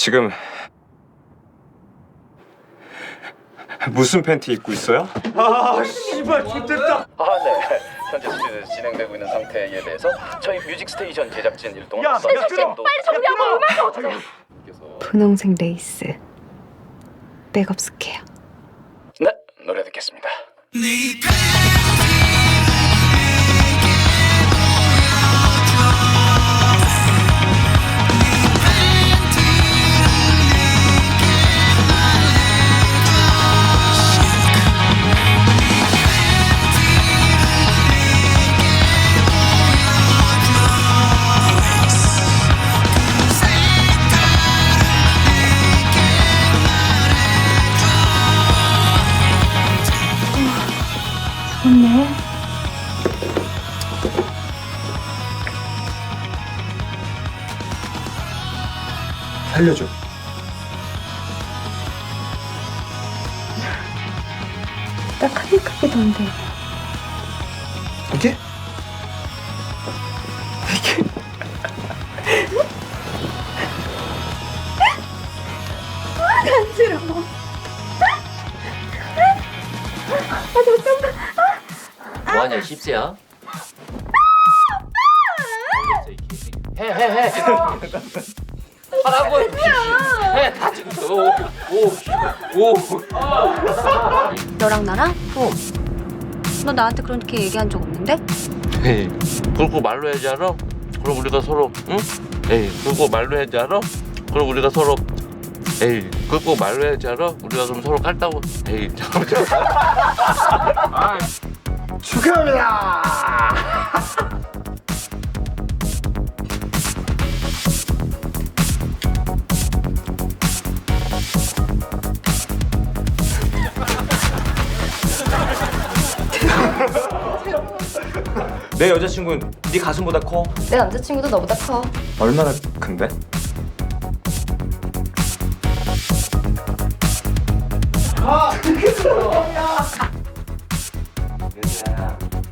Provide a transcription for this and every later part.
지금 무슨 팬티 입고 있어요? 아 씨발 좋겠다 아, 네. 현재 스튜디오에서 진행되고 있는 상태에 대해서 저희 뮤직 스테이션 제작진 일동 야, 야, 들어! 빨리 정리하고 분홍색 레이스 백업 스퀘어 좋네. 살려줘. 딱 하니 크기도 한데 이게? 뭐하냐 십세야? 해해해 하라고 해다 지금 오오오 너랑 나랑? 어. 너 나한테 그렇게 얘기한 적 없는데? 에이 그러고 말로 해야지 알아? 그럼 우리가 서로 응? 에이 그러고 말로 해야지 알아? 그럼 우리가 서로 에이 그러고 말로 해야지 알아? 우리가 그럼 서로 깔다고 에이 잠깐만 축하합니다 내 여자친구는 네 가슴보다 커 내 남자친구도 너보다 커. 얼마나 큰데?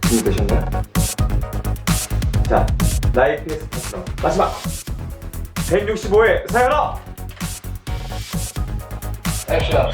준비되셨나요? 자, 라이프에서 탔어. 마지막 165회 사연아! 액션.